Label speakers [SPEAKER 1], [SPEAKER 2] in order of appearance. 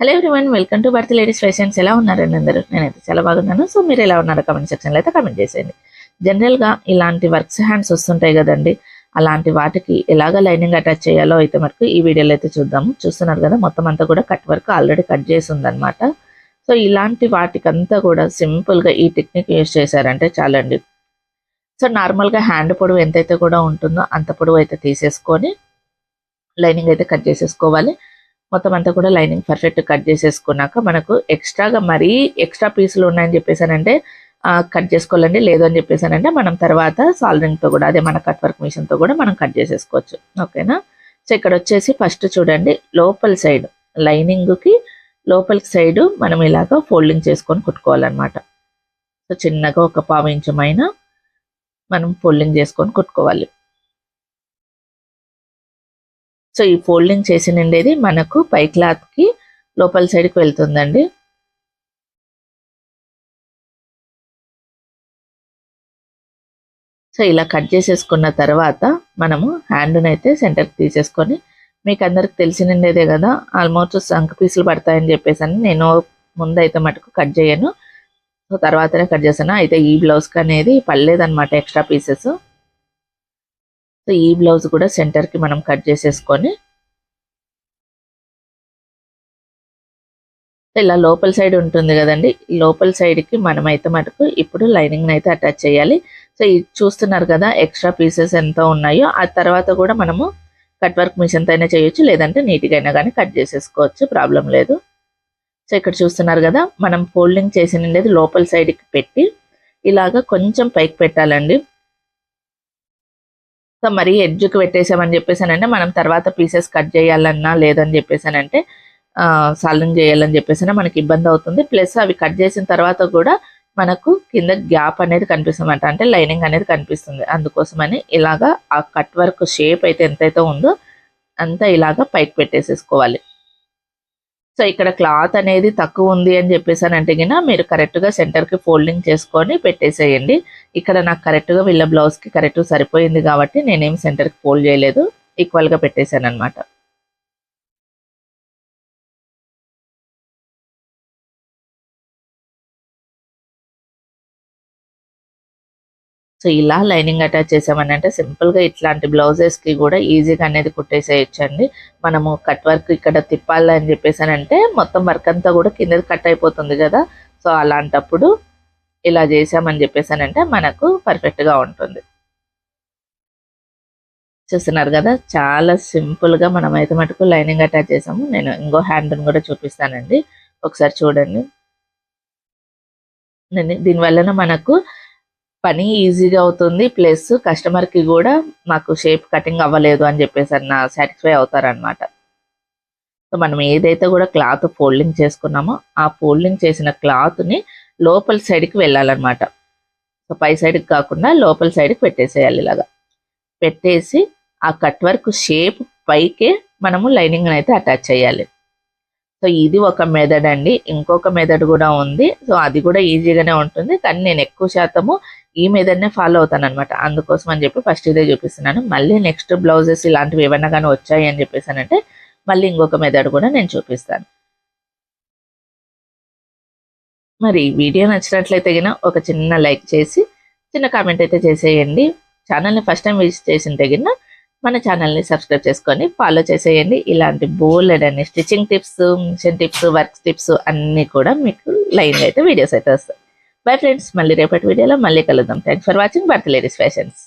[SPEAKER 1] Hello everyone welcome to Bharti ladies fashions ఎలా ఉన్నారండి అందరూ? నేనైతే చాలా బాగున్నాను. సో మీరు ఎలా ఉన్నారో కమెంట్ సెక్షన్లో అయితే కమెంట్ చేసేయండి. జనరల్గా ఇలాంటి వర్క్స్ హ్యాండ్స్ వస్తుంటాయి కదండి. అలాంటి వాటికి ఎలాగ లైనింగ్ అటాచ్ చేయాలో అయితే మనకు ఈ వీడియోలో అయితే చూద్దాము. చూస్తున్నారు కదా మొత్తం అంతా కూడా కట్ వర్క్ ఆల్రెడీ కట్ చేసి ఉందన్నమాట సో ఇలాంటి వాటికంతా కూడా సింపుల్గా ఈ టెక్నిక్ యూజ్ చేశారంటే చాలండి. సో నార్మల్గా హ్యాండ్ పొడవు ఎంతైతే కూడా ఉంటుందో అంత పొడవు అయితే తీసేసుకొని లైనింగ్ అయితే కట్ చేసేసుకోవాలి. మొత్తం అంతా కూడా లైనింగ్ పర్ఫెక్ట్ కట్ చేసేసుకున్నాక మనకు ఎక్స్ట్రాగా మరీ ఎక్స్ట్రా పీసులు ఉన్నాయని చెప్పేసానంటే కట్ చేసుకోవాలండి. లేదు అని చెప్పేసానంటే మనం తర్వాత సాల్డరింగ్తో కూడా అదే మన కట్ వర్క్ మిషన్తో కూడా మనం కట్ చేసేసుకోవచ్చు. ఓకేనా? సో ఇక్కడ వచ్చేసి ఫస్ట్ చూడండి లోపల సైడ్ లైనింగ్కి లోపల సైడ్ మనం ఇలాగ ఫోల్డింగ్ చేసుకొని కుట్టుకోవాలన్నమాట. సో చిన్నగా ఒక పావు ఇంచమైన మనం ఫోల్డింగ్ చేసుకొని కుట్టుకోవాలి. సో ఈ ఫోల్డింగ్ చేసి నిండేది మనకు పై క్లాత్కి లోపల సైడ్కి వెళ్తుందండి. సో ఇలా కట్ చేసేసుకున్న తర్వాత మనము హ్యాండ్ని అయితే సెంటర్కి తీసేసుకొని మీకు అందరికి తెలిసినండేదే కదా ఆల్మోస్ట్ సంక పీసులు పడతాయని చెప్పేసి అని నేను ముందైతే మటుకు కట్ చేయను. సో తర్వాతనే కట్ చేశాను. అయితే ఈ బ్లౌజ్కి అనేది పర్లేదన్నమాట ఎక్స్ట్రా పీసెస్. సో ఈ బ్లౌజ్ కూడా సెంటర్కి మనం కట్ చేసేసుకొని ఇలా లోపల సైడ్ ఉంటుంది కదండి. లోపల సైడ్కి మనమైతే మటుకు ఇప్పుడు లైనింగ్ అయితే అటాచ్ చేయాలి. సో ఇది చూస్తున్నారు కదా ఎక్స్ట్రా పీసెస్ ఎంత ఉన్నాయో ఆ తర్వాత కూడా మనము కట్ వర్క్ మిషన్తో అయినా చేయొచ్చు. లేదంటే నీట్గా అయినా కానీ కట్ చేసేసుకోవచ్చు. ప్రాబ్లం లేదు. సో ఇక్కడ చూస్తున్నారు కదా మనం ఫోల్డింగ్ చేసిన లోపల సైడ్కి పెట్టి ఇలాగా కొంచెం పైకి పెట్టాలండి. సో మరీ ఎడ్జ్కి పెట్టేసామని చెప్పేసానంటే మనం తర్వాత పీసెస్ కట్ చేయాలన్నా లేదని చెప్పేసానంటే సాలింగ్ చేయాలని చెప్పేసినా మనకి ఇబ్బంది అవుతుంది. ప్లస్ అవి కట్ చేసిన తర్వాత కూడా మనకు కింద గ్యాప్ అనేది కనిపిస్తుంది అంటే లైనింగ్ అనేది కనిపిస్తుంది. అందుకోసమని ఇలాగా ఆ కట్ వర్క్ షేప్ అయితే ఎంతైతే ఉందో అంతా ఇలాగా పైకి పెట్టేసేసుకోవాలి. సో ఇక్కడ క్లాత్ అనేది తక్కువ ఉంది అని చెప్పేసానంటే గిన మీరు కరెక్ట్గా సెంటర్కి ఫోల్డింగ్ చేసుకొని పెట్టేసేయండి. ఇక్కడ నాకు కరెక్ట్గా వీళ్ళ బ్లౌజ్కి కరెక్ట్ సరిపోయింది కాబట్టి నేనేం సెంటర్కి ఫోల్డ్ చేయలేదు. ఈక్వల్గా పెట్టేశాను అనమాట సో ఇలా లైనింగ్ అటాచ్ చేసామని అంటే సింపుల్గా ఇట్లాంటి బ్లౌజెస్కి కూడా ఈజీగా అనేది కుట్టేసేయచ్చండి. మనము కట్ వర్క్ ఇక్కడ తిప్పాలి అని చెప్పేసానంటే మొత్తం వర్క్ అంతా కూడా కిందది కట్ అయిపోతుంది కదా. సో అలాంటప్పుడు ఇలా చేసామని చెప్పేసానంటే మనకు పర్ఫెక్ట్గా ఉంటుంది. చూస్తున్నారు కదా చాలా సింపుల్గా మనం అయితే మటుకు లైనింగ్ అటాచ్ చేసాము. నేను ఇంకో హ్యాండ్ని కూడా చూపిస్తానండి. ఒకసారి చూడండి. దీనివల్ల మనకు పని ఈజీగా అవుతుంది. ప్లస్ కస్టమర్కి కూడా మాకు షేప్ కటింగ్ అవ్వలేదు అని చెప్పేసి అన్న సాటిస్ఫై అవుతారనమాట సో మనం ఏదైతే కూడా క్లాత్ ఫోల్డింగ్ చేసుకున్నామో ఆ ఫోల్డింగ్ చేసిన క్లాత్ని లోపల సైడ్కి వెళ్ళాలన్నమాట. సో పై సైడ్కి కాకుండా లోపల సైడ్కి పెట్టేసేయాలి ఇలాగా. పెట్టేసి ఆ కట్ వర్క్ షేప్ పైకే మనము లైనింగ్ అయితే అటాచ్ చేయాలి. సో ఇది ఒక మెథడ్ అండి. ఇంకొక మెథడ్ కూడా ఉంది. సో అది కూడా ఈజీగానే ఉంటుంది. కానీ నేను ఎక్కువ శాతము ఈ మెథడ్నే ఫాలో అవుతాను అనమాట అందుకోసం అని చెప్పి ఫస్ట్ ఇదే చూపిస్తున్నాను. మళ్ళీ నెక్స్ట్ బ్లౌజెస్ ఇలాంటివి ఏమైనా కానీ వచ్చాయి అని చెప్పేసానంటే మళ్ళీ ఇంకొక మెథడ్ కూడా నేను చూపిస్తాను. మరి వీడియో నచ్చినట్లయితే గిన ఒక చిన్న లైక్ చేసి చిన్న కామెంట్ అయితే చేసేయండి. ఛానల్ని ఫస్ట్ టైం విజిట్ చేసింటే గిన మన ఛానల్ని సబ్స్క్రైబ్ చేసుకొని ఫాలో చేసేయండి. ఇలాంటి బోల్డ్ అన్ని stitching tips machine tips work tips అన్నీ కూడా మీకు లైన్గా అయితే వీడియోస్ అయితే వస్తాయి. బై ఫ్రెండ్స్ మళ్ళీ రేపటి వీడియోలో మళ్ళీ కలుద్దాం. Thanks for watching Bharti ladies fashions